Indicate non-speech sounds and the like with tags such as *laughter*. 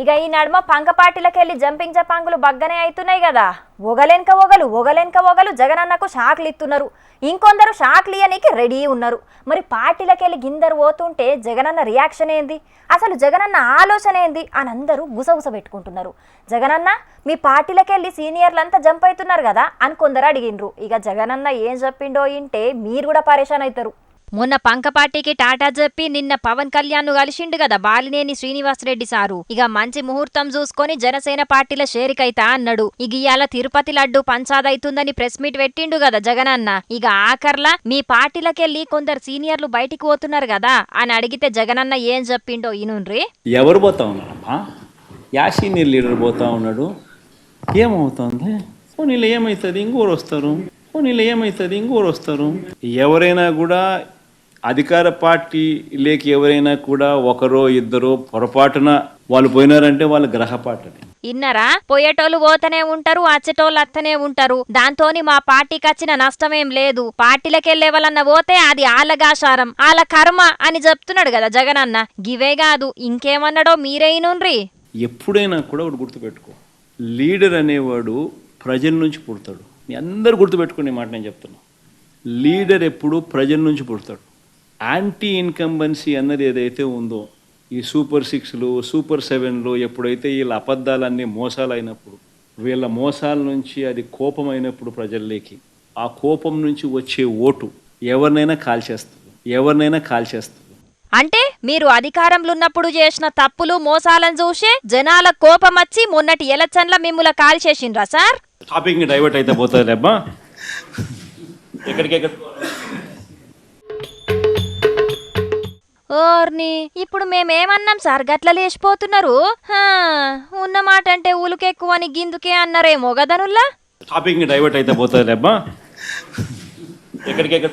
ఇక ఈ నడుమ పంక పార్టీలకెళ్ళి జంపింగ్ జపాంగులు బగ్గనే అవుతున్నాయి కదా. ఒగలెనక ఒగలు ఒగలెనక ఒగలు జగనన్నకు షాక్లు ఇస్తున్నారు ఇంకొందరు షాక్లు ఇయ్యనికి రెడీ ఉన్నారు. మరి పార్టీలకెళ్ళి గిందరు పోతుంటే జగనన్న రియాక్షన్ ఏంది? అసలు జగనన్న ఆలోచన ఏంది? అని అందరూ గుసగుస పెట్టుకుంటున్నారు. జగనన్న మీ పార్టీలకెళ్ళి సీనియర్లంతా జంప్ అవుతున్నారు కదా అని కొందరు అడిగిండ్రు. ఇక జగనన్న ఏం చెప్పిండో ఇంటే మీరు కూడా పరేషాన్ అవుతారు మొన్న పంకపాటికి టాటా చెప్పి నిన్న పవన్ కళ్యాణ్ను కలిసిండు కదా బాలినేని శ్రీనివాసరెడ్డి సారు. ఇక మంచి ముహూర్తం చూసుకొని జనసేన పార్టీల షేరికైతా అన్నాడు. ఇక ఇయాల తిరుపతి లడ్డు పంచాదైతుందని ప్రెస్ మీట్ పెట్టిండు కదా జగనన్న. ఇక ఆఖర్లా మీ పార్టీలకెళ్ళి కొందరు సీనియర్లు బయటికి పోతున్నారు కదా అని అడిగితే జగనన్న ఏం చెప్పిండో ఈనుండ్రి ఎవరు పోతా ఉన్నారమ్మా? యా సీనియర్ లీడర్ పోతా ఉన్నాడు. ఏమవుతుంది? పోనీళ్ళు ఏమవుతుంది ఇంకోరు వస్తారు. పోనీళ్ళు ఏమవుతుంది ఇంకోరు వస్తారు. ఎవరైనా కూడా అధికార పార్టీ లేక ఎవరైనా కూడా ఒకరో ఇద్దరో పొరపాటున వాళ్ళు పోయినారంటే వాళ్ళ గ్రహపాటని ఇన్నరా? పోయేటోళ్ళు పోతనే ఉంటారు అచ్చేటోళ్ళు అత్తనే ఉంటారు. దాంతోని మా పార్టీకి వచ్చిన నష్టమేం లేదు. పార్టీలకెళ్ళే వాళ్ళన్న పోతే అది ఆలగాశారం ఆల కర్మ అని చెప్తున్నాడు కదా జగనన్న. గివే కాదు ఇంకేమన్నాడో మీరేనుండ్రి ఎప్పుడైనా కూడా ఒకటి గుర్తుపెట్టుకో. లీడర్ అనేవాడు ప్రజల నుంచి పుడతాడు. మీ అందరు గుర్తుపెట్టుకునే మాట నేను చెప్తున్నా. లీడర్ ఎప్పుడు ప్రజల నుంచి పుడతాడు. యాంటీ ఇన్కంబెన్సీ అన్నది ఏదైతే ఉందో ఈ సూపర్ సిక్స్లు సూపర్ సెవెన్లు ఎప్పుడైతే వీళ్ళ అబద్ధాలన్నీ మోసాలు అయినప్పుడు వీళ్ళ మోసాల నుంచి అది కోపం అయినప్పుడు ప్రజల్లోకి ఆ కోపం నుంచి వచ్చే ఓటు ఎవరినైనా కాల్చేస్తుంది ఎవరినైనా కాల్చేస్తుంది. అంటే మీరు అధికారంలో ఉన్నప్పుడు చేసిన తప్పులు మోసాలను చూసే జనాల కోపం వచ్చి మొన్నటి ఎలక్షన్ల మిమ్ముల కాల్ చేసిండ్రా సార్ టాపిక్ డైవర్ట్ అయితే పోతుంది అబ్బా *laughs* ఎక్కడికెక్కడ ఓర్ని ఇప్పుడు మేమేమన్నాం సార్ గట్ల లేచిపోతున్నారు? ఉన్న మాట అంటే ఉలుకెక్కువని గిందుకే అన్నారేమో గదనుల్లా టాపిక్ డైవర్ట్ అయితే పోతుంది అబ్బా ఎక్కడికెక్కడ